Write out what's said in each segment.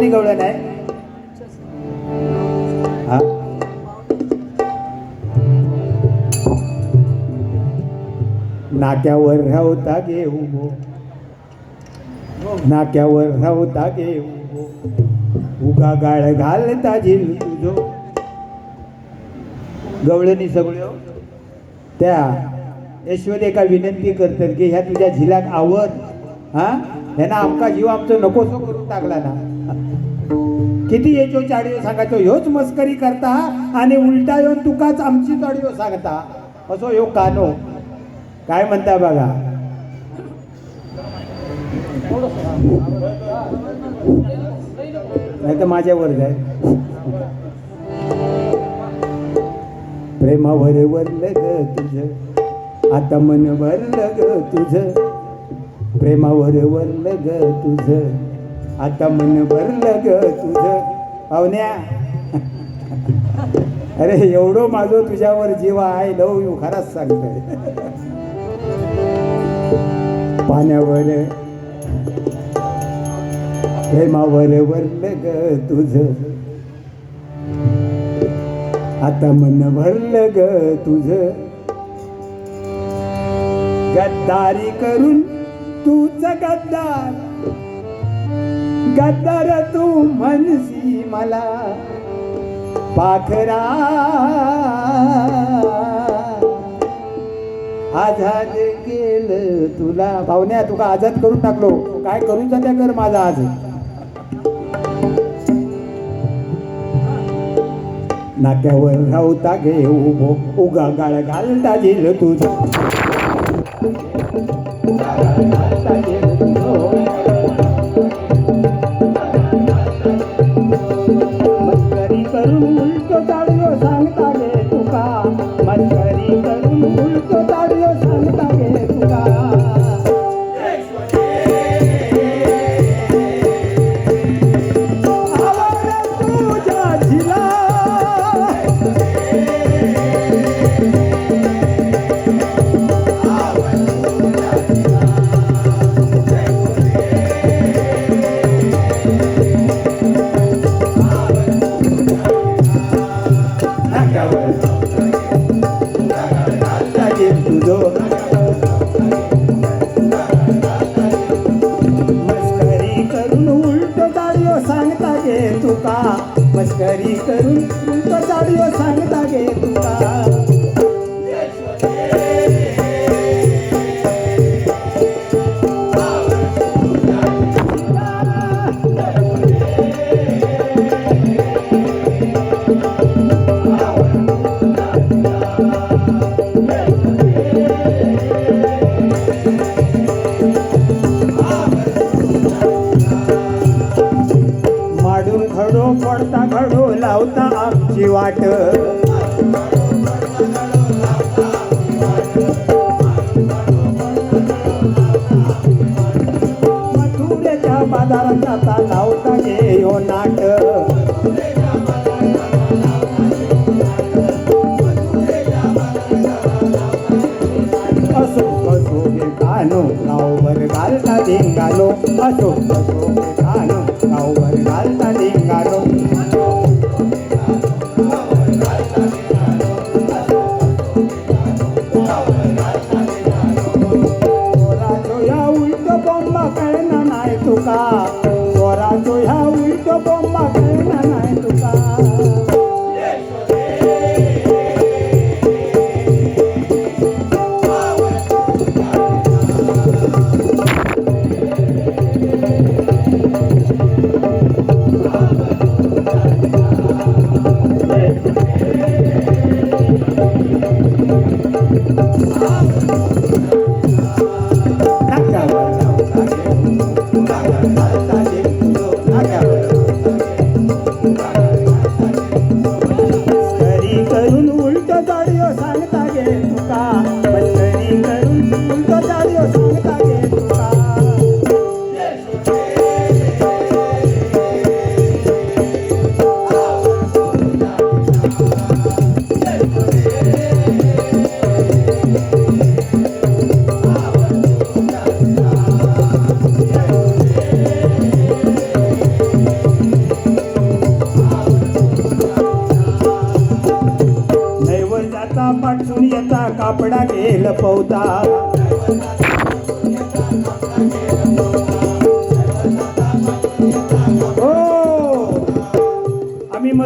कोणी गवळण आहे. हा? नाक्यावर राहता गे उभो हो. नाक्यावर राहता गे उभो हो. उगा गाळ घालता झिल तुझो. गवळणी सगळ्यो त्या ऐश्वर एका विनंती करतात की ह्या तुझ्या झिलाक आवड. हा? ह्यानं आमका जीव आमचं नकोसो करून टाकला ना. किती येचो चाडियो सांगायचो? ह्योच मस्करी करता आणि उलटा येऊन तुकाच आमची चाडियो सांगता. असो ह्यो कानो. काय म्हणता बघा? नाही तर माझ्यावर जाय. प्रेमावर वरलं ग तुझ. आता मन भरलं ग तुझ. प्रेमावर वरलं ग तुझ. आता मन भरलं ग तुझ. पाहुण्या. अरे एवढं माझं तुझ्यावर जीव आहे लव यू खराच सांगतोय. पाण्यावर. प्रेमावर वरलं ग तुझ. आता मन भरलं ग तुझ. गद्दारी करून तू गद्दार. गद्दार तू म्हणसी मला पाखरा. आझाद केलं तुला. पाहुण्या तुका आझाद करून टाकलो? काय करून जात्या कर माझा आज? नाक्यावर राहता घे उभो उगा गाळ घालता झेल तुझ. उलट सांगता गे तुका. मस्करी करून उलट सांगता गे तुका. निघालो असो असो गे गावभर घालता निघालो ह्या उलट नाही तुका. ह्या उलट बोंबा Thank you.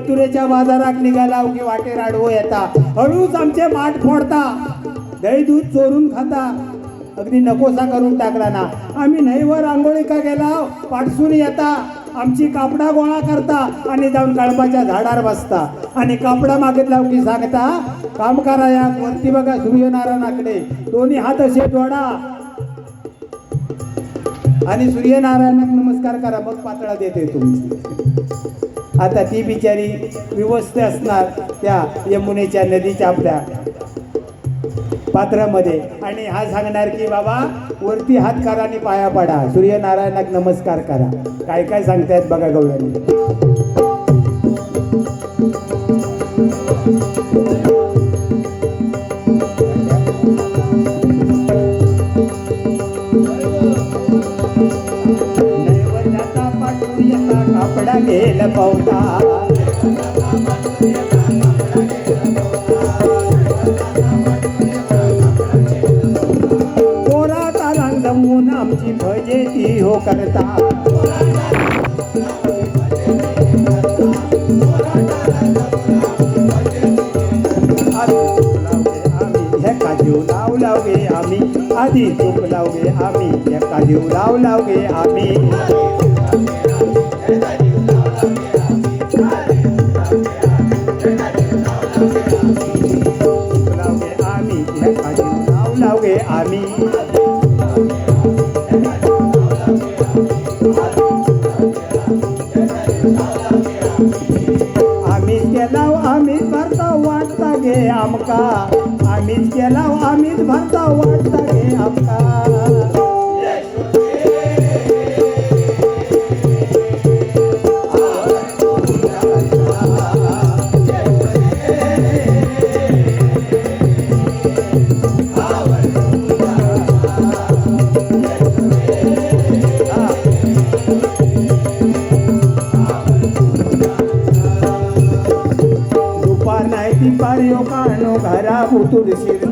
मथुरेच्या बाजारात निघाला की वाटे राडवो येता. हळूच आमचे माठ फोडता. दही दूध चोरून खाता. अगदी नकोसा करून टाकला ना. आम्ही नईवर आंघोळी का गेला? पाठसून येता. आमची कापडा गोळा करता आणि जाऊन कळपाच्या झाडावर बसता. आणि कापडा मागितला की सांगता काम करा या वरती बघा सूर्यनारायणाकडे. दोन्ही हात असे जोडा. आणि सूर्यनारायणाक नमस्कार करा मग पातळा देते तुमची आता ती बिचारी विवस्त असणार त्या यमुनेच्या नदीच्या आपल्या पात्रामध्ये. आणि हा सांगणार की बाबा वरती हात करा आणि पाया पडा. सूर्यनारायणाक नमस्कार करा. काय काय सांगतायत बघा गवळ्यांनी. गेल पावता पोरा तालांग जमून आमची भजे ती हो करता. जीव लाव लावगे आम्ही. आधी चूक लावगे आम्ही एका जीव लाव लावगे आम्ही.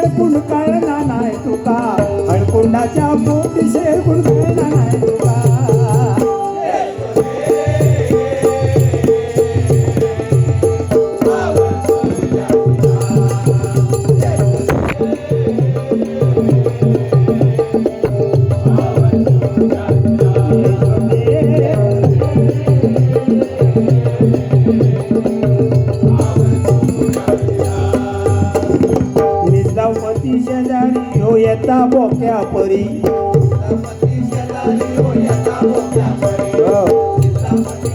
अडकून शेळकुंड नाही तुका. अडकुंडाच्या पोटी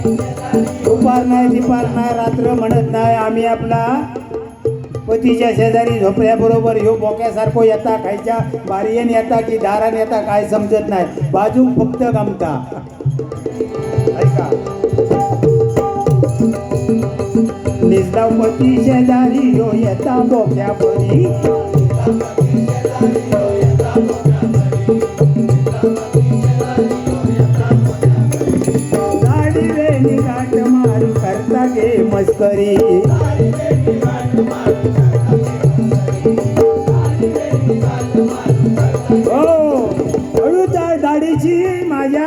दुपार नाही दिपार नाही रात्र म्हणत नाही. आम्ही आपला पतीच्या शेजारी झोपल्याबरोबर ह्यो बोक्यासारखो येता खायच्या बारयेन येता की दारान येता काय समजत नाही. बाजूक फक्त गमता. ऐका. निजावपती शेजारी ह्यो येता बोक्या परी करी हो दाढीची माझ्या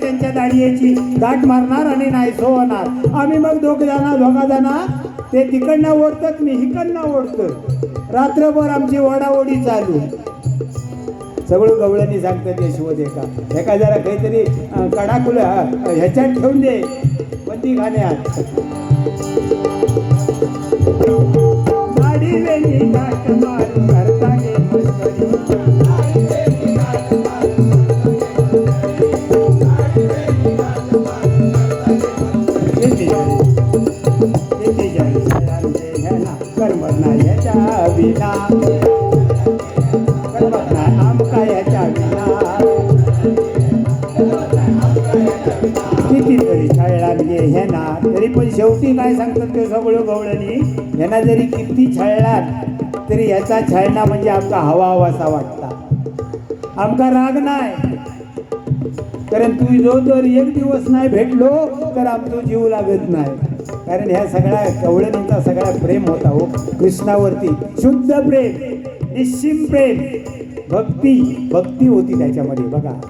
त्यांच्या दाढीची दाट मारणार आणि नाही सो होणार आम्ही मग दोघ जाणार दोघा जाणार. ते तिकडनं ओढतात मी हिकडनं ओढतो. रात्रभर आमची ओढाओढी चालू. सगळं गवळ्यांनी सांगतात शोध एका एका जरा काहीतरी कडाकुल कडाकुला ह्याच्यात ठेवून दे. बंदी खाण्यात Madi veni ka kamar शेवटी काय सांगतात ते सगळं गवळणी? यांना जरी किती छळलात तरी याचा छळणा म्हणजे आमचा हवा हवासा वाटता. आमका राग नाही. कारण तू जो जर एक दिवस नाही भेटलो तर आमचा जीव लागत नाही. कारण ह्या सगळ्या कवळणींचा सगळा प्रेम होता हो कृष्णावरती. शुद्ध प्रेम निश्चिम प्रेम भक्ती भक्ती होती त्याच्यामध्ये बघा.